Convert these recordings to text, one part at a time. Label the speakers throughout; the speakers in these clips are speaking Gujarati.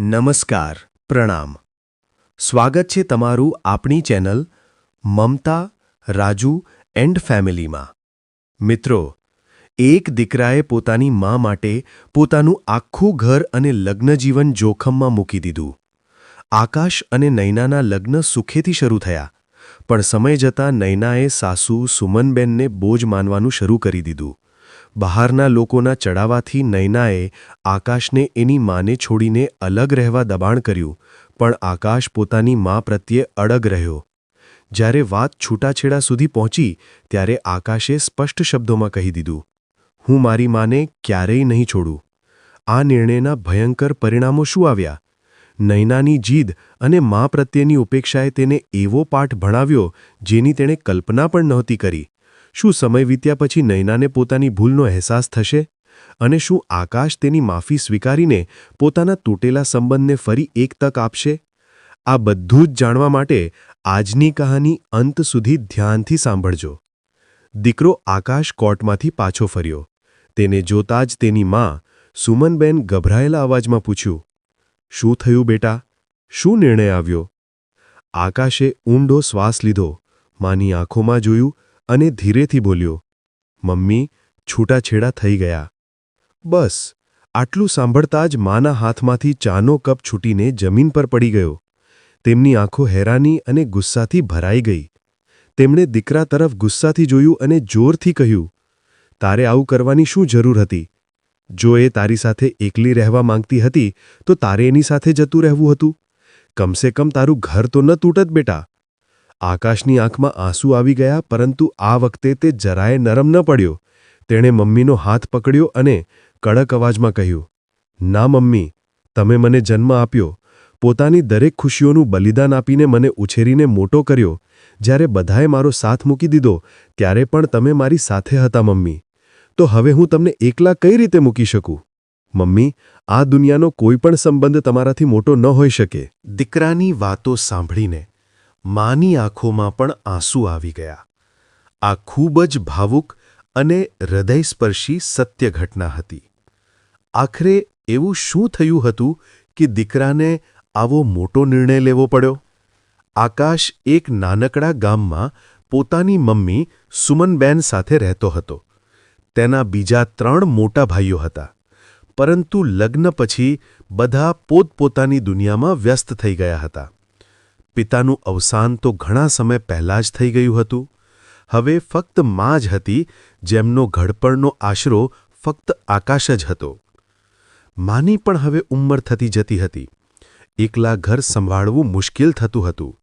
Speaker 1: નમસ્કાર, પ્રણામ. સ્વાગત છે તમારું આપણી ચેનલ મમતા, રાજુ એન્ડ ફેમિલીમાં. મિત્રો, એક દીકરાએ પોતાની મા માટે પોતાનું આખું ઘર અને લગ્નજીવન જોખમમાં મૂકી દીધું. આકાશ અને નૈનાના લગ્ન સુખેથી શરૂ થયા, પણ સમય જતાં નૈનાએ સાસુ સુમનબેનને બોજ માનવાનું શરૂ કરી દીધું. બહારના લોકોના ચડાવાથી નૈનાએ આકાશને એની માને છોડીને અલગ રહેવા દબાણ કર્યું, પણ આકાશ પોતાની મા પ્રત્યે અડગ રહ્યો. જ્યારે વાત છૂટાછેડા સુધી પહોંચી, ત્યારે આકાશે સ્પષ્ટ શબ્દોમાં કહી દીધું, હું મારી માને ક્યારેય નહીં છોડું. આ નિર્ણયના ભયંકર પરિણામો શું આવ્યા? નૈનાની જીદ અને મા પ્રત્યેની ઉપેક્ષાએ તેને એવો પાઠ ભણાવ્યો, જેની તેણે કલ્પના પણ નહોતી કરી. શું સમય વીત્યા પછી નૈનાને પોતાની ભૂલનો અહેસાસ થશે? અને શું આકાશ તેની માફી સ્વીકારીને પોતાના તૂટેલા સંબંધને ફરી એક તક આપશે? આ બધું જ જાણવા માટે આજની કહાની અંત સુધી ધ્યાનથી સાંભળજો. દીકરો આકાશ કોર્ટમાંથી પાછો ફર્યો. તેને જોતા જ તેની મા સુમનબેન ગભરાયેલા અવાજમાં પૂછ્યું, શું થયું બેટા? શું નિર્ણય આવ્યો? આકાશે ઊંડો શ્વાસ લીધો, માની આંખોમાં જોયું અને ધીરેથી બોલ્યો, મમ્મી, છૂટાછેડા થઈ ગયા. બસ, આટલું સાંભળતા જ માના હાથમાંથી ચાનો કપ છૂટીને જમીન પર પડી ગયો. તેમની આંખો હેરાની અને ગુસ્સાથી ભરાઈ ગઈ. તેમણે દીકરા તરફ ગુસ્સાથી જોયું અને જોરથી કહ્યું, તારે આવું કરવાની શું જરૂર હતી? જો એ તારી સાથે એકલી રહેવા માંગતી હતી, તો તારે એની સાથે જતું રહેવું હતું. કમસે કમ તારું ઘર તો ન તૂટત બેટા. આકાશની આંખમાં આંસુ આવી ગયા, પરંતુ આ વખતે તે જરાય નરમ ન પડ્યો. તેણે મમ્મીનો હાથ પકડ્યો અને કડક અવાજમાં કહ્યું, ના મમ્મી, તમે મને જન્મ આપ્યો. પોતાની દરેક ખુશીઓનું બલિદાન આપીને મને ઉછેરીને મોટો કર્યો. જ્યારે બધાએ મારો સાથ મૂકી દીધો, ત્યારે પણ તમે મારી સાથે હતા મમ્મી. તો હવે હું તમને એકલા કઈ રીતે મૂકી શકું? મમ્મી, આ દુનિયાનો કોઈ પણ સંબંધ તમારાથી મોટો ન હોઈ શકે. દીકરાની વાતો સાંભળીને માની આંખોમાં પણ આંસુ આવી ગયા. આ ખૂબ જ ભાવુક અને હૃદયસ્પર્શી સત્ય ઘટના હતી. આખરે એવું શું થયું હતું કે દીકરાને આવો મોટો નિર્ણય લેવો પડ્યો? આકાશ એક નાનકડા ગામમાં પોતાની મમ્મી સુમનબેન સાથે રહેતો હતો. તેના બીજા ત્રણ મોટા ભાઈઓ હતા. પરંતુ લગ્ન પછી બધા પોતપોતાની દુનિયામાં વ્યસ્ત થઈ ગયા હતા. પિતાનું અવસાન તો ઘણા સમય પહેલાં જ થઈ ગયું હતું. હવે ફક્ત મા જ હતી, જેમનો ઘડપણનો આશરો ફક્ત આકાશ જ હતો. માની પણ હવે ઉંમર થતી જતી હતી. એકલા ઘર સંભાળવું મુશ્કેલ થતું હતું.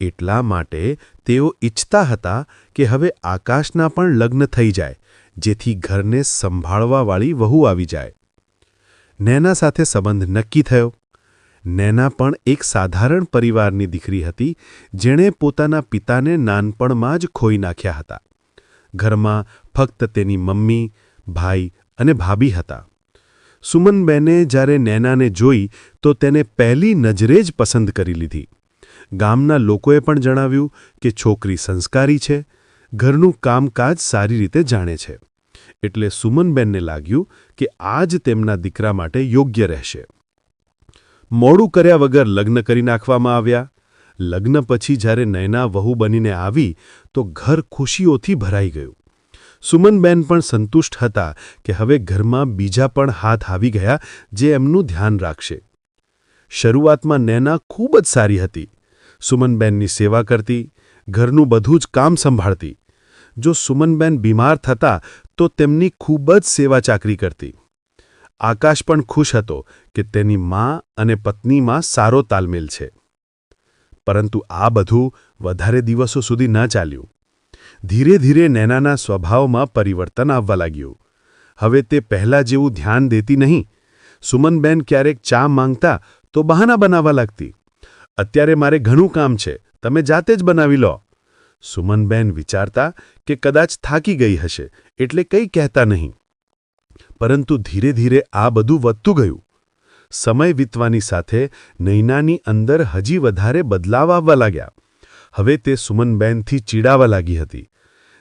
Speaker 1: એટલા માટે તેઓ ઈચ્છતા હતા કે હવે આકાશના પણ લગ્ન થઈ જાય, જેથી ઘરને સંભાળવાવાળી વહુ આવી જાય. નેના સાથે સંબંધ નક્કી થયો. નેના પણ એક સાધારણ પરિવારની દીકરી હતી, જેણે પોતાના પિતાને નાનપણમાં જ ખોઈ નાખ્યા હતા. ઘરમાં ફક્ત તેની મમ્મી, ભાઈ અને ભાભી હતા. સુમનબેને જ્યારે નેનાને જોઈ, તો તેને પહેલી નજરે જ પસંદ કરી લીધી. ગામના લોકોએ પણ જણાવ્યું કે છોકરી સંસ્કારી છે, ઘરનું કામકાજ સારી રીતે જાણે છે. એટલે સુમનબેનને લાગ્યું કે આ જ તેમના દીકરા માટે યોગ્ય રહેશે. મોડું કર્યા વગર લગ્ન કરી નાખવામાં આવ્યા. લગ્ન પછી જ્યારે નયના વહુ બનીને આવી, તો ઘર ખુશીઓથી ભરાઈ ગયું. સુમનબેન પણ સંતુષ્ટ હતા કે હવે ઘરમાં બીજા પણ હાથ આવી ગયા જે એમનું ધ્યાન રાખશે. શરૂઆતમાં નૈના ખૂબ જ સારી હતી. સુમનબેનની સેવા કરતી, ઘરનું બધું જ કામ સંભાળતી. જો સુમનબેન બીમાર થતા, તો તેમની ખૂબ જ સેવા ચાકરી કરતી. આકાશ પણ ખુશ હતો કે તેની મા અને પત્નીમાં સારો તાલમેલ છે. પરંતુ આ બધું વધારે દિવસો સુધી ન ચાલ્યું. ધીરે ધીરે નૈનાના સ્વભાવમાં પરિવર્તન આવવા લાગ્યું. હવે તે પહેલાં જેવું ધ્યાન દેતી નહીં. સુમનબેન ક્યારેક ચા માંગતા તો બહાના બનાવવા લાગતી. અત્યારે મારે ઘણું કામ છે. તમે જાતે જ બનાવી લો. સુમનબેન વિચારતા કે કદાચ થાકી ગઈ હશે, એટલે કંઈ કહેતા નહીં. પરંતુ ધીરે ધીરે આ બધું વધતું ગયું. સમય વીતવાની સાથે નૈનાની અંદર હજી વધારે બદલાવ આવવા લાગ્યા. હવે તે સુમનબેનથી ચીડાવા લાગી હતી.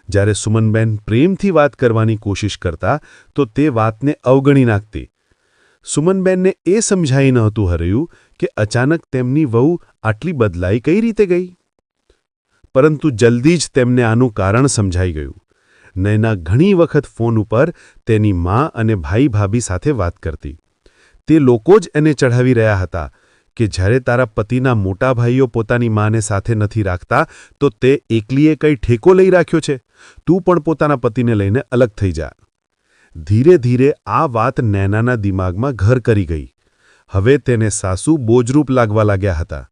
Speaker 1: જ્યારે સુમનબેન પ્રેમથી વાત કરવાની કોશિશ કરતા, તો તે વાતને અવગણી નાખતી.
Speaker 2: સુમનબેનને એ સમજાઈ નહોતું હર્યું કે અચાનક તેમની વહુ આટલી બદલાઈ કઈ રીતે ગઈ? પરંતુ જલ્દી જ તેમને આનું કારણ સમજાઈ ગયું. નૈના ઘણી વખત ફોન ઉપર તેની મા અને ભાઈ ભાભી સાથે વાત કરતી. તે લોકો જ એને ચઢાવી રહ્યા હતા કે જ્યારે તારા પતિના મોટા ભાઈઓ પોતાની માને સાથે નથી રાખતા, તો તે એકલીએ કંઈ ઠેકો લઈ રાખ્યો છે? તું પણ પોતાના પતિને લઈને અલગ થઈ જા. ધીરે ધીરે આ વાત નૈનાના દિમાગમાં ઘર કરી ગઈ. હવે તેને સાસુ બોજરૂપ લાગવા લાગ્યા હતા.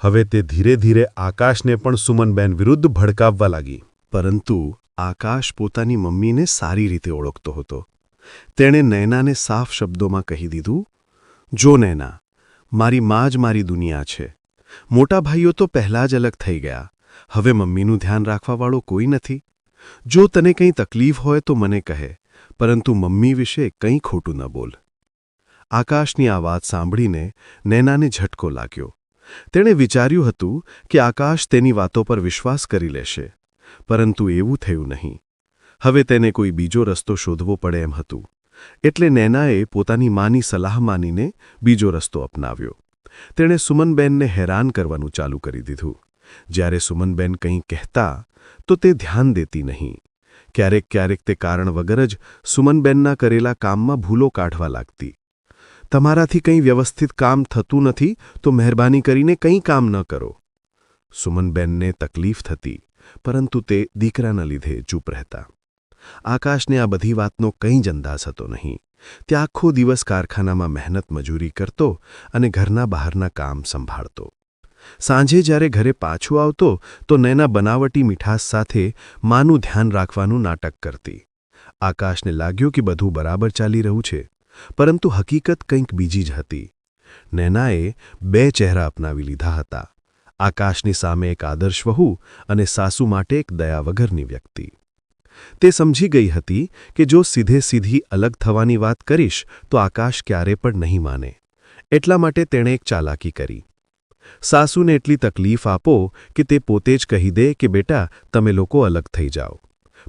Speaker 2: હવે તે ધીરે ધીરે આકાશને પણ સુમનબેન વિરુદ્ધ ભડકાવવા લાગી.
Speaker 1: પરંતુ આકાશ પોતાની મમ્મીને સારી રીતે ઓળખતો હતો. તેણે નૈનાને સાફ શબ્દોમાં કહી દીધું, જો નૈના, મારી મા જ મારી દુનિયા છે. મોટા ભાઈઓ તો પહેલાં જ અલગ થઈ ગયા. હવે મમ્મીનું ધ્યાન રાખવાવાળો કોઈ નથી. જો તને કંઈ તકલીફ હોય તો મને કહે, પરંતુ મમ્મી વિશે કંઈ ખોટું ન બોલ. આકાશની આ વાત સાંભળીને નૈનાને ઝટકો લાગ્યો. તેણે વિચાર્યું હતું કે આકાશ તેની વાતો પર વિશ્વાસ કરી લેશે. પરંતુ એવું થયું નહીં. હવે તેને કોઈ બીજો રસ્તો શોધવો પડે એમ હતું. એટલે નૈનાએ પોતાની માની સલાહ માનીને બીજો રસ્તો અપનાવ્યો. તેણે સુમનબેનને હેરાન કરવાનું ચાલુ કરી દીધું. જ્યારે સુમનબેન કંઈ કહેતા, તો તે ધ્યાન દેતી નહીં. ક્યારેક ક્યારેક તે કારણ વગર જ સુમનબેનના કરેલા કામમાં ભૂલો કાઢવા લાગતી. તમારાથી કંઈ વ્યવસ્થિત કામ થતું નથી, તો મહેરબાની કરીને કંઈ કામ ન કરો. સુમનબેનને તકલીફ થતી. પરંતુ તે દીકરાના લીધે ચૂપ રહેતા. આકાશને આ બધી વાતનો કંઈ જ અંદાજ હતો નહીં. તે આખો દિવસ કારખાનામાં મહેનત મજૂરી કરતો અને ઘરના બહારના કામ સંભાળતો. સાંજે જ્યારે ઘરે પાછું આવતો, તો નૈના બનાવટી મીઠાશ સાથે માનું ધ્યાન રાખવાનું નાટક કરતી. આકાશને લાગ્યું કે બધું બરાબર ચાલી રહ્યું છે, પરંતુ હકીકત કંઈક બીજી જ હતી. નૈનાએ બે ચહેરા અપનાવી લીધા હતા. આકાશની સામે એક આદર્શ વહુ અને સાસુ માટે એક દયા વગરની વ્યક્તિ. તે સમજી ગઈ હતી કે જો સીધે સીધી અલગ થવાની વાત કરીશ, તો આકાશ ક્યારે પણ નહીં માને. એટલા માટે તેણે એક ચાલાકી કરી. સાસુને એટલી તકલીફ આપો કે તે પોતે જ કહી દે કે, બેટા, તમે લોકો અલગ થઈ જાઓ.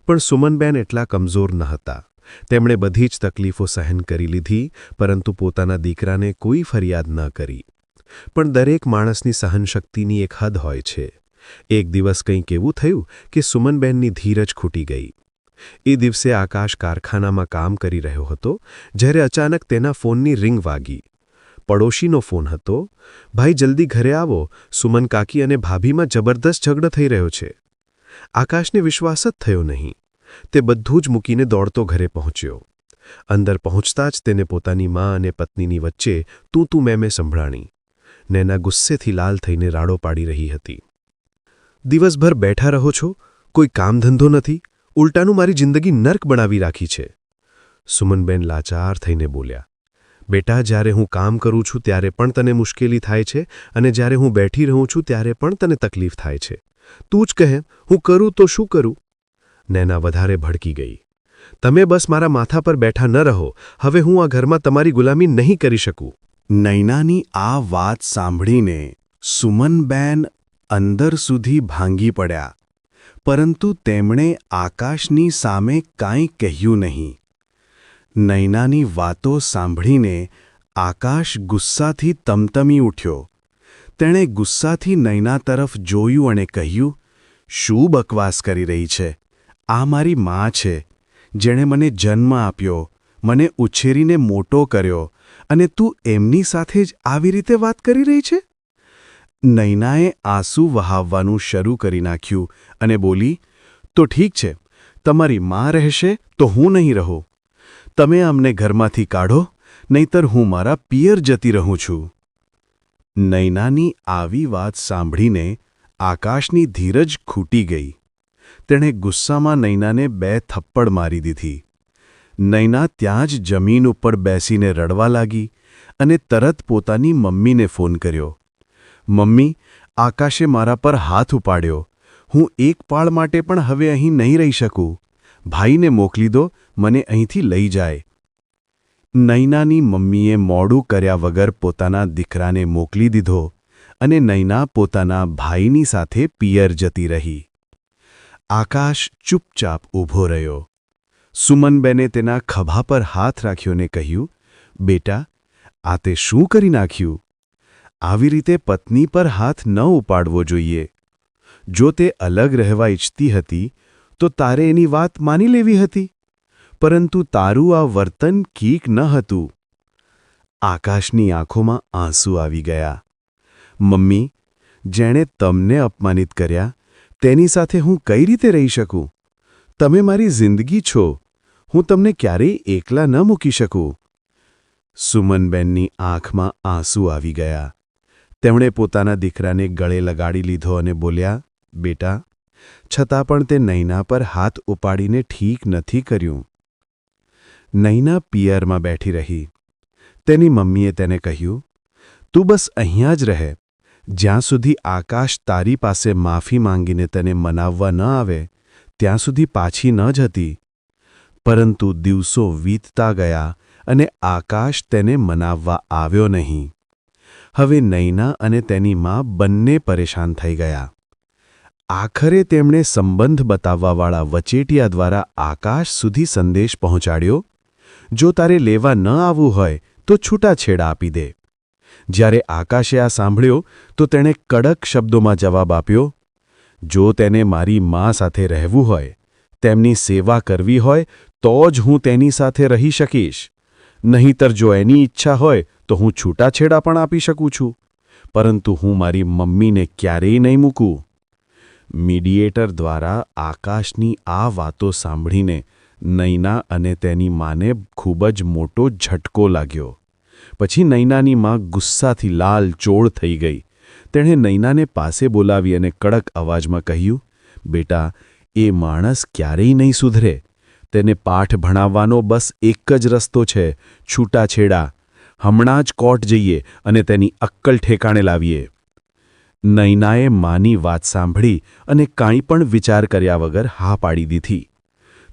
Speaker 1: પણ સુમનબેન એટલા કમજોર ન હતા. તેમણે બધી જ તકલીફો સહન કરી લીધી, પરંતુ પોતાના દીકરાને કોઈ ફરિયાદ ન કરી. પણ દરેક માણસની સહનશક્તિની એક હદ હોય છે. એક દિવસ કંઈક એવું થયું કે સુમનબેનની ધીરજ ખૂટી ગઈ. એ દિવસે આકાશ કારખાનામાં કામ કરી રહ્યો હતો, જ્યારે અચાનક તેના ફોનની રિંગ વાગી. પડોશીનો ફોન હતો, ભાઈ, જલ્દી ઘરે આવો, સુમન કાકી અને ભાભીમાં જબરદસ્ત ઝઘડો થઈ રહ્યો છે. આકાશને વિશ્વાસ જ થયો નહીં. તે બધું જ મૂકીને દોડતો ઘરે પહોંચ્યો. અંદર પહોંચતા જ તેને પોતાની મા અને પત્નીની વચ્ચે તું તું મેં મેં સંભળાણી. નૈના ગુસ્સેથી લાલ થઈને રાડો પાડી રહી હતી. દિવસભર બેઠા રહો છો, કોઈ કામ ધંધો નથી, ઉલટાનું મારી જિંદગી નર્ક બનાવી રાખી છે. સુમનબેન લાચાર થઈને બોલ્યા, બેટા, જ્યારે હું કામ કરું છું, ત્યારે પણ તને મુશ્કેલી થાય છે અને જ્યારે હું બેઠી રહું છું, ત્યારે પણ તને તકલીફ થાય છે. તું જ કહે, હું કરું તો શું કરું? નૈના વધારે ભડકી ગઈ, તમે બસ મારા માથા પર બેઠા ન રહો, હવે હું આ ઘરમાં તમારી ગુલામી નહીં કરી શકું. નૈનાની આ વાત સાંભળીને સુમનબેન અંદર સુધી ભાંગી પડ્યા. પરંતુ તેમણે આકાશની સામે કાંઈ કહ્યું નહીં. નૈનાની વાતો સાંભળીને આકાશ ગુસ્સાથી તમતમી ઉઠ્યો. તેણે ગુસ્સાથી નૈના તરફ જોયું અને કહ્યું, શું બકવાસ કરી રહી છે? આ મારી મા છે, જેણે મને જન્મ આપ્યો, મને ઉછેરીને મોટો કર્યો અને તું એમની સાથે જ આવી રીતે વાત કરી રહી છે? નૈનાએ આંસુ વહાવવાનું શરૂ કરી નાખ્યું અને બોલી, તો ઠીક છે, તમારી માં રહેશે તો હું નહીં રહું. તમે અમને ઘરમાંથી કાઢો, નહીતર હું મારા પિયર જતી રહું છું. નૈનાની આવી વાત સાંભળીને આકાશની ધીરજ ખૂટી ગઈ. તેણે ગુસ્સામાં નૈનાને બે થપ્પડ મારી દીધી. નૈના ત્યાં જ જમીન ઉપર બેસીને રડવા લાગી અને તરત પોતાની મમ્મીને ફોન કર્યો. મમ્મી, આકાશે મારા પર હાથ ઉપાડ્યો. હું એક પાળ માટે પણ હવે અહીં નહીં રહી શકું. ભાઈને મોકલી દો, મને અહીંથી લઈ જાય. નૈનાની મમ્મીએ મોડું કર્યા વગર પોતાના દીકરાને મોકલી દીધો અને નૈના પોતાના ભાઈની સાથે પિયર જતી રહી. આકાશ ચૂપચાપ ઊભો રહ્યો. સુમનબેને તેના ખભા પર હાથ રાખ્યોને કહ્યું, બેટા,
Speaker 2: આ તે શું કરી નાખ્યું? આવી રીતે પત્ની પર હાથ ન ઉપાડવો જોઈએ. જો તે અલગ રહેવા ઈચ્છતી હતી, તો તારે એની વાત માની લેવી હતી. પરંતુ તારું આ વર્તન કીક ન હતું. આકાશની આંખોમાં આંસુ આવી ગયા. મમ્મી, જેણે તમને અપમાનિત કર્યા, તેની સાથે હું કઈ રીતે રહી શકું? તમે મારી જિંદગી છો. હું તમને ક્યારેય એકલા ન મૂકી શકું. સુમનબેનની આંખમાં આંસુ આવી ગયા. તેમણે પોતાના દીકરાને ગળે લગાડી લીધો અને બોલ્યા, બેટા, છતાં પણ તે નૈના પર હાથ ઉપાડીને ઠીક નથી કર્યું. નૈના પિયરમાં બેઠી રહી. તેની મમ્મીએ તેને કહ્યું, તું બસ અહીંયા જ રહે. જ્યાં સુધી આકાશ તારી પાસે માફી માંગીને તને મનાવવા ન આવે ત્યાં સુધી પાછી ન જતી પરંતુ દિવસો વીતતા ગયા અને આકાશ તેને મનાવવા આવ્યો નહીં. હવે નૈના અને તેની મા બંને પરેશાન થઈ ગયા. આખરે તેમણે સંબંધ બતાવવાવાળા વચેટિયા દ્વારા આકાશ સુધી સંદેશ પહોંચાડ્યો, જો તારે લેવા ન આવવું હોય, તો છૂટાછેડા આપી દે. જ્યારે આકાશે આ સાંભળ્યો, તો તેણે કડક શબ્દોમાં જવાબ આપ્યો જો તેને મારી મા સાથે રહેવું હોય, તેમની સેવા કરવી હોય, તો જ હું તેની સાથે રહી શકીશ. નહીંતર જો એની ઈચ્છા હોય, તો હું છૂટાછેડા પણ આપી શકું છું. પરંતુ હું મારી મમ્મીને ક્યારેય નહીં મૂકું. મીડિયેટર દ્વારા આકાશની આ વાતો સાંભળીને નૈના અને તેની માને ખૂબ જ મોટો ઝટકો લાગ્યો. પછી નૈનાની માં ગુસ્સાથી લાલ ચોળ થઈ ગઈ. તેણે નૈનાને પાસે બોલાવી અને કડક અવાજમાં કહ્યું, બેટા, એ માણસ ક્યારેય નહીં સુધરે. તેને પાઠ ભણાવવાનો બસ એક જ રસ્તો છે, છૂટાછેડા. હમણાં જ કોર્ટ જઈએ અને તેની અક્કલ ઠેકાણે લાવીએ. નૈનાએ માની વાત સાંભળી અને કાંઈ પણ વિચાર કર્યા વગર હા પાડી દીધી.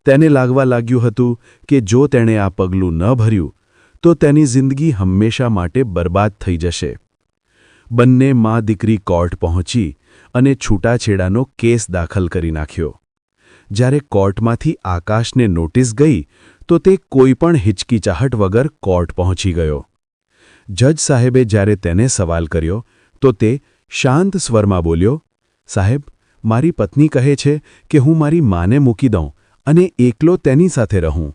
Speaker 2: તેને લાગવા લાગ્યું હતું કે જો તેણે આ પગલું ન ભર્યું, તો તેની જિંદગી હંમેશા માટે બરબાદ થઈ જશે. બંને મા દીકરી કોર્ટ પહોંચી અને છૂટાછેડાનો કેસ દાખલ કરી નાખ્યો. જ્યારે કોર્ટમાંથી આકાશને નોટિસ ગઈ, તો તે કોઈપણ હિચકીચાહટ વગર કોર્ટ પહોંચી ગયો. જજ સાહેબે જ્યારે તેને સવાલ કર્યો, તો તે શાંત સ્વરમાં બોલ્યો, સાહેબ, મારી પત્ની કહે છે કે હું મારી માને મૂકી દઉં અને એકલો તેની સાથે રહું.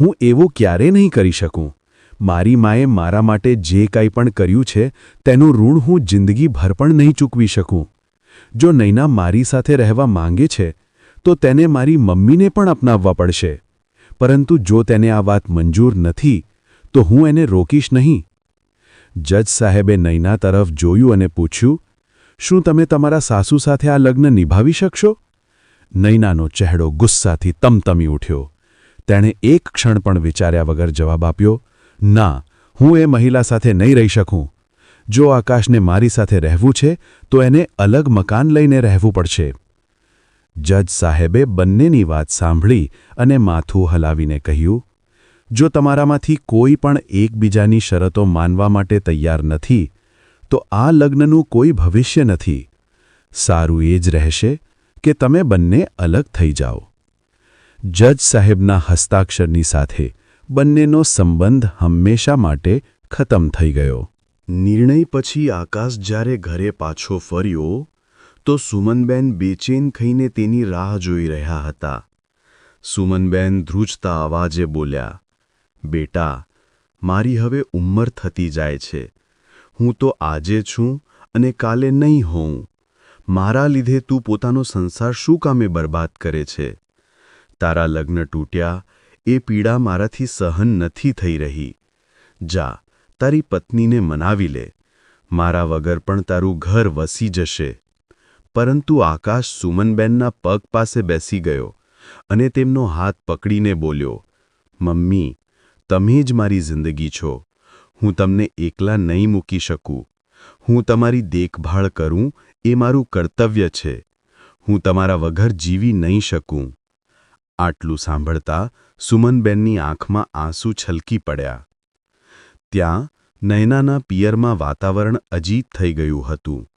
Speaker 2: હું એવું ક્યારે નહીં કરી શકું. મારી માએ મારા માટે જે કંઈ પણ કર્યું છે, તેનું ઋણ હું જિંદગીભર પણ નહીં ચૂકવી શકું. જો નૈના મારી સાથે રહેવા માંગે છે, તો તેને મારી મમ્મીને પણ અપનાવવા પડશે. પરંતુ જો તેને આ વાત મંજૂર નથી, તો હું એને રોકીશ નહીં. જજ સાહેબે નૈના તરફ જોયું અને પૂછ્યું, શું તમે તમારા સાસુ સાથે આ લગ્ન નિભાવી શકશો? નૈનાનો ચહેરો ગુસ્સાથી તમતમી ઉઠ્યો. તેણે એક ક્ષણ પણ વિચાર્યા વગર જવાબ આપ્યો ના, હું એ મહિલા સાથે નહીં રહી શકું. જો આકાશને મારી સાથે રહેવું છે, તો એને અલગ મકાન લઈને રહેવું પડશે. જજ સાહેબે બંનેની વાત સાંભળી અને માથું હલાવીને કહ્યું, જો તમારામાંથી કોઈ પણ એકબીજાની શરતો માનવા માટે તૈયાર નથી, તો આ લગ્નનું કોઈ ભવિષ્ય નથી. સારું એ જ રહેશે કે તમે બંને અલગ થઈ જાઓ. જજ સાહેબના હસ્તાક્ષરની સાથે બંનેનો સંબંધ હંમેશા માટે ખતમ થઈ ગયો.
Speaker 1: નિર્ણય પછી આકાશ જ્યારે ઘરે પાછો ફર્યો, તો સુમનબેન બેચેન ખઈને તેની રાહ જોઈ રહ્યા હતા. સુમનબેન ધ્રુજતા અવાજે બોલ્યા, બેટા, મારી હવે ઉંમર થતી જાય છે. હું તો આજે છું અને કાલે નહીં હોઉં. મારા લીધે તું પોતાનો સંસાર શું કામે બરબાદ કરે છે? તારા લગ્ન તૂટ્યા એ પીડા મારાથી સહન નથી થઈ રહી. જા, તારી પત્નીને મનાવી લે. મારા વગર પણ તારું ઘર વસી જશે. પરંતુ આકાશ સુમનબેનના પગ પાસે બેસી ગયો અને તેમનો હાથ પકડીને બોલ્યો, મમ્મી, તમે જ મારી જિંદગી છો. હું તમને એકલા નહીં મૂકી શકું. હું તમારી દેખભાળ કરું એ મારું કર્તવ્ય છે. હું તમારા વગર જીવી નહીં શકું. આટલું સાંભળતા સુમનબેનની આંખમાં આંસુ છલકી પડ્યા. ત્યાં નયનાના પિયરમાં વાતાવરણ અજીબ થઈ ગયું હતું.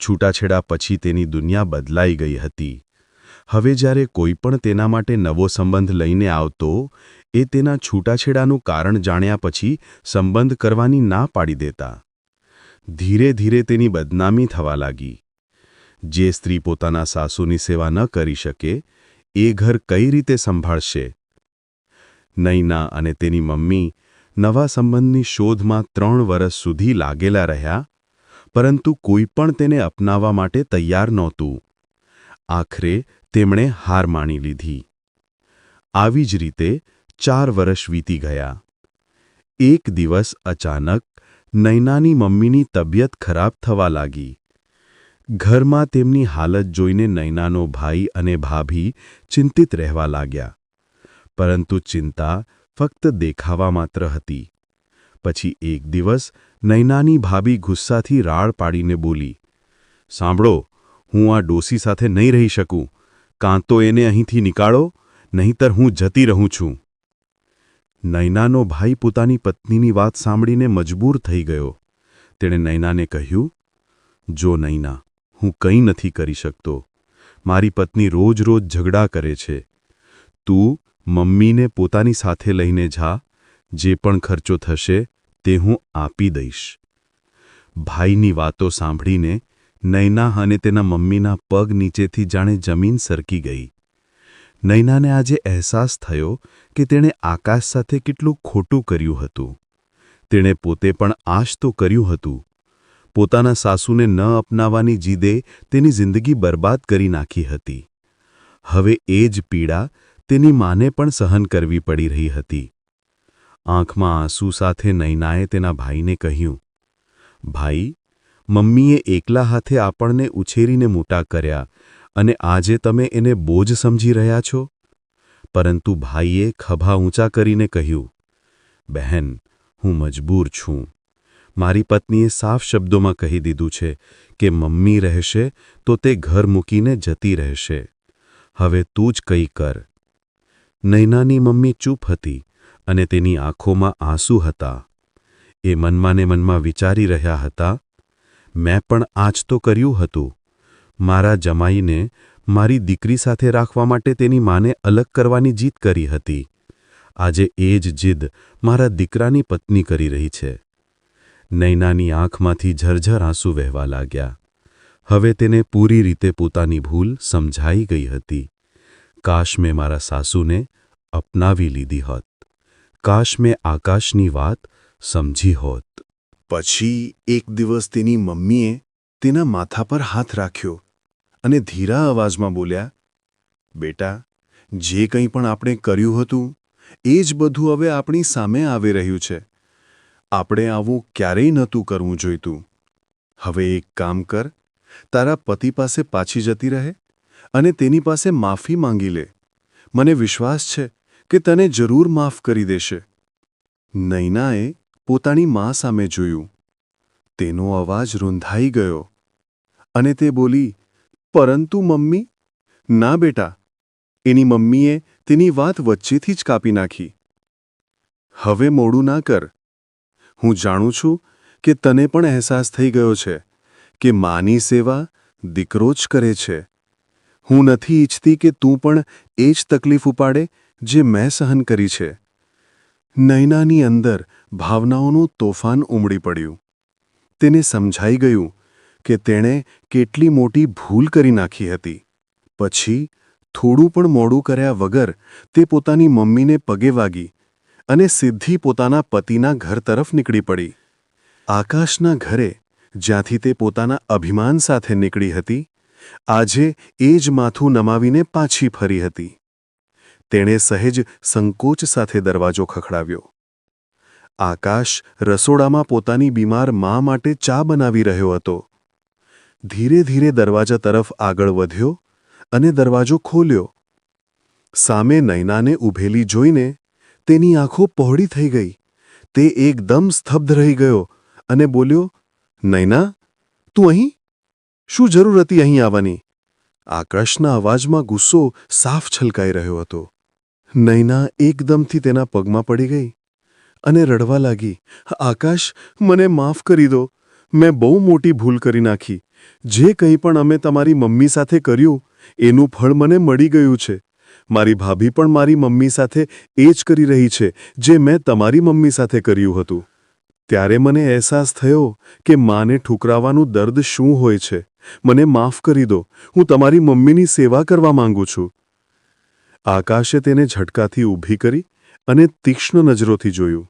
Speaker 1: છૂટાછેડા પછી તેની દુનિયા બદલાઈ ગઈ હતી.
Speaker 2: હવે જ્યારે કોઈ પણ તેના માટે નવો સંબંધ લઈને આવતો, એ તેના છૂટાછેડાનું કારણ જાણ્યા પછી સંબંધ કરવાની ના પાડી દેતા. ધીરે ધીરે તેની બદનામી થવા લાગી. જે સ્ત્રી પોતાના સાસુની સેવા ન કરી શકે, એ ઘર કઈ રીતે સંભાળશે? નૈના અને તેની મમ્મી નવા સંબંધની શોધમાં ત્રણ વર્ષ સુધી લાગેલા રહ્યા, પરંતુ કોઈ પણ તેને અપનાવવા માટે તૈયાર નહોતું. આખરે તેમણે હાર માણી લીધી. આવી જ રીતે ચાર વર્ષ વીતી ગયા. એક દિવસ અચાનક નૈનાની મમ્મીની તબિયત ખરાબ થવા લાગી. ઘરમાં તેમની હાલત જોઈને નૈનાનો ભાઈ અને ભાભી ચિંતિત રહેવા લાગ્યા. પરંતુ ચિંતા ફક્ત દેખાવા માત્ર હતી. પછી એક દિવસ નૈનાની ભાભી ગુસ્સાથી રાળ પાડીને બોલી, સાંભળો, હું આ ડોસી સાથે નહીં રહી શકું. કાં તો એને અહીંથી નીકાળો, નહીંતર હું જતી રહું છું. નૈનાનો ભાઈ પોતાની પત્નીની વાત સાંભળીને મજબૂર થઈ ગયો. તેણે નૈનાને કહ્યું, જો નૈના, હું કંઈ નથી કરી શકતો. મારી પત્ની રોજ રોજ ઝઘડા કરે છે. તું મમ્મીને પોતાની સાથે લઈને જા, જે પણ ખર્ચો થશે તે હું આપી દઈશ. ભાઈની વાતો સાંભળીને નૈના અને તેના મમ્મીના પગ નીચેથી જાણે જમીન સરકી ગઈ. નૈનાને આજે અહેસાસ થયો કે તેણે આકાશ સાથે કેટલું ખોટું કર્યું હતું. તેણે પોતે પણ આશ તો કર્યું હતું. પોતાના સાસુને ન અપનાવવાની જીદે તેની જિંદગી બરબાદ કરી નાખી હતી. હવે એ જ પીડા તેની માને પણ સહન કરવી પડી રહી હતી. આંખમાં આંસુ સાથે નૈનાએ તેના ભાઈને કહ્યું, ભાઈ, મમ્મીએ એકલા હાથે આપણને ઉછેરીને મોટા કર્યા અને આજે તમે એને બોજ સમજી રહ્યા છો? પરંતુ ભાઈએ ખભા ઊંચા કરીને કહ્યું, બહેન, હું મજબૂર છું. મારી પત્નીએ સાફ શબ્દોમાં કહી દીધું છે કે મમ્મી રહેશે તો તે ઘર મૂકીને જતી રહેશે. હવે તું જ કંઈ કર. નૈનાની મમ્મી ચૂપ હતી અને તેની આંખોમાં આંસુ હતા. એ મનમાં ને મનમાં વિચારી રહ્યા હતા, મેં પણ આજ તો કર્યું હતું. મારા જમાઈને મારી દીકરી સાથે રાખવા માટે તેની માને અલગ કરવાની જીત કરી હતી. આજે એ જ જીદ મારા દીકરાની પત્ની કરી રહી છે. નૈનાની આંખમાંથી ઝરઝર આંસુ વહેવા લાગ્યા. હવે તેને પૂરી રીતે પોતાની ભૂલ સમજાઈ ગઈ હતી. કાશ મેં મારા સાસુને અપનાવી લીધી હોત. કાશ મેં આકાશની વાત સમજી હોત.
Speaker 3: પછી એક દિવસ તેની મમ્મીએ તેના માથા પર હાથ રાખ્યો અને ધીરા અવાજમાં બોલ્યા, બેટા, જે કંઈ પણ આપણે કર્યું હતું, એ જ બધું હવે આપણી સામે આવી રહ્યું છે. આપણે આવું ક્યારેય નહોતું કરવું જોઈતું. હવે એક કામ કર, તારા પતિ પાસે પાછી જતી રહે અને તેની પાસે માફી માંગી લે. મને વિશ્વાસ છે કે તને જરૂર માફ કરી દેશે. નૈનાએ પોતાની મા સામે જોયું. તેનો અવાજ રૂંધાઈ ગયો અને તે બોલી, પરંતુ મમ્મી, ના બેટા, એની મમ્મીએ તેની વાત વચ્ચેથી જ કાપી નાખી. હવે મોડું ના કર. હું જાણું છું કે તને પણ અહેસાસ થઈ ગયો છે કે માની સેવા દીકરો જ કરે છે. હું નથી ઈચ્છતી કે તું પણ એ જ તકલીફ ઉપાડે જે મેં સહન કરી છે. નૈનાની અંદર ભાવનાઓનું તોફાન ઉમડી પડ્યું. તેને સમજાઈ ગયું કે તેણે કેટલી મોટી ભૂલ કરી નાખી હતી. પછી થોડું પણ મોડું કર્યા વગર તે પોતાની મમ્મીને પગે વાગી અને સીધી પોતાના પતિના ઘર તરફ નીકળી પડી. આકાશના ઘરે જ્યાંથી તે પોતાના અભિમાન સાથે નીકળી હતી, આજે એ જ માથું નમાવીને પાછી ફરી હતી. તેણે સહેજ સંકોચ સાથે દરવાજો ખખડાવ્યો. આકાશ રસોડામાં પોતાની બીમાર મા માટે ચા બનાવી રહ્યો હતો. ધીરે ધીરે દરવાજા તરફ આગળ વધ્યો અને દરવાજો ખોલ્યો. સામે નૈનાને ઊભેલી જોઈને તેની આંખો પહોળી થઈ ગઈ. તે એકદમ સ્તબ્ધ રહી ગયો અને બોલ્યો નૈના તું અહીં? શું જરૂર હતી અહીં આવવાની? આકાશના અવાજમાં ગુસ્સો સાફ છલકાઈ રહ્યો હતો. નૈના એકદમથી તેના પગમાં પડી ગઈ અને રડવા લાગી, આકાશ, મને માફ કરી દો. મેં બહુ મોટી ભૂલ કરી નાખી. જે કંઈ પણ અમે તમારી મમ્મી સાથે કર્યું, એનું ફળ મને મળી ગયું છે. મારી ભાભી પણ મારી મમ્મી સાથે એ જ કરી રહી છે, જે મેં તમારી મમ્મી સાથે કર્યું હતું. ત્યારે મને અહેસાસ થયો કે માને ઠુકરાવાનું દર્દ શું હોય છે. મને માફ કરી દો. હું તમારી મમ્મીની સેવા કરવા માંગુ છું. આકાશે તેને ઝટકાથી ઊભી કરી અને તીક્ષ્ણ નજરોથી જોયું.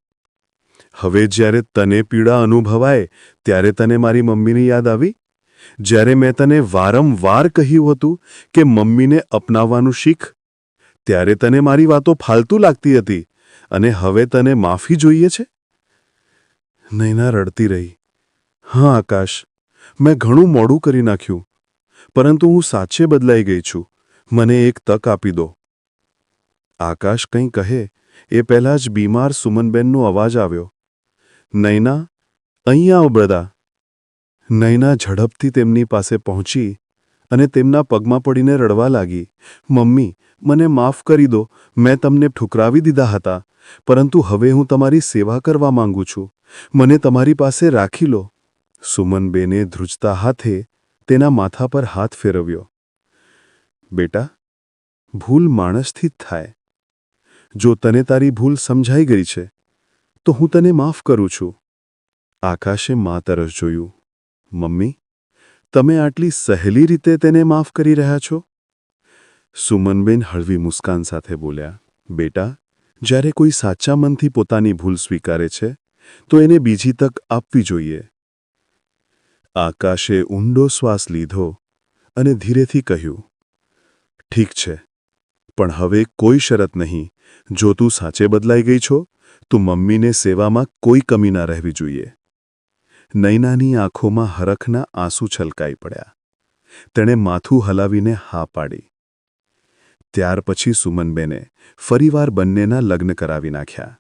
Speaker 3: હવે જ્યારે તને પીડા અનુભવાય, ત્યારે તને મારી મમ્મીની યાદ આવી? જ્યારે મેં તને વારંવાર કહ્યું હતું કે મમ્મીને અપનાવવાનું શીખ, ત્યારે તને મારી વાતો ફાલતુ લાગતી હતી અને હવે તને માફી જોઈએ છે? નૈના રડતી રહી. હા, આકાશ, મેં ઘણું મોડું કરી નાખ્યું, પરંતુ હું સાચે બદલાઈ ગઈ છું. મને એક તક આપી દો. આકાશ કંઈ કહે, એ પહેલાં જ બીમાર સુમનબેનનો અવાજ આવ્યો. નૈના, અહીં આવ બ્રદા નૈના ઝડપથી તેમની પાસે પહોંચી અને તેમના પગમાં પડીને રડવા લાગી. મમ્મી, મને માફ કરી દો, મેં તમને ઠુકરાવી દીધા હતા, પરંતુ હવે હું તમારી સેવા કરવા માંગુ છું. મને તમારી પાસે રાખી લો. સુમનબેને ધ્રુજતા હાથે તેના માથા પર હાથ ફેરવ્યો. બેટા, ભૂલ માણસથી જ થાય. જો તને તારી ભૂલ સમજાઈ ગઈ છે, તો હું તને માફ કરું છું. આકાશે મા તરફ જોયું. મમ્મી, તમે આટલી સહેલી રીતે તેને માફ કરી રહ્યા છો? સુમનબેન હળવી મુસ્કાન સાથે બોલ્યા, બેટા, જ્યારે કોઈ સાચા મનથી પોતાની ભૂલ સ્વીકારે છે, તો એને બીજી તક આપવી જોઈએ. આકાશે ઊંડો શ્વાસ લીધો અને ધીરેથી કહ્યું, ઠીક છે પણ હવે કોઈ શરત નહીં. જો તું સાચે બદલાઈ ગઈ છો, તો મમ્મીને સેવામાં કોઈ કમી ના રહેવી જોઈએ. નૈનાની આંખોમાં હરખના આંસુ છલકાઈ પડ્યા. તેણે માથું હલાવીને હા પાડી. ત્યાર પછી સુમનબેને ફરીવાર બંનેના લગ્ન કરાવી નાખ્યા.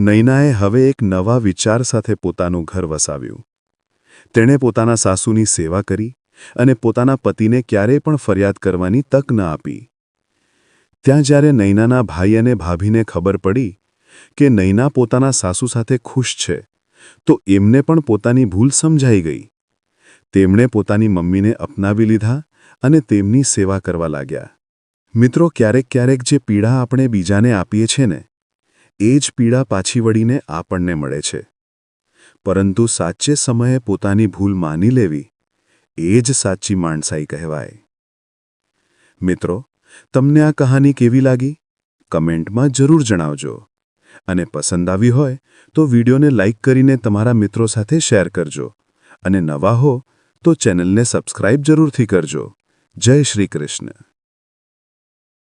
Speaker 3: નૈનાએ હવે એક નવા વિચાર સાથે પોતાનું ઘર વસાવ્યું. તેણે પોતાના સાસુની સેવા કરી અને પોતાના પતિને ક્યારેય પણ ફરિયાદ કરવાની તક ન આપી. ત્યાં જ્યારે નૈનાના ભાઈ અને ભાભીને ખબર પડી કે નૈના પોતાના સાસુ સાથે ખુશ છે, તો એમને પણ પોતાની ભૂલ સમજાઈ ગઈ. તેમણે પોતાની મમ્મીને અપનાવી લીધા અને તેમની સેવા કરવા લાગ્યા. મિત્રો, ક્યારેક ક્યારેક જે પીડા આપણે બીજાને આપીએ છીએ ને, એ જ પીડા પાછી વળીને આપણને મળે છે. પરંતુ સાચે સમયે પોતાની ભૂલ માની લેવી, એ જ સાચી માણસાઈ કહેવાય. મિત્રો તમને આ કહાની કેવી લાગી? કમેન્ટમાં જરૂર જણાવજો. અને પસંદ આવી હોય તો વિડીયોને લાઇક કરીને તમારા મિત્રો સાથે શેર કરજો. અને નવા હો તો ચેનલને સબસ્ક્રાઇબ જરૂરથી કરજો. જય શ્રી કૃષ્ણ.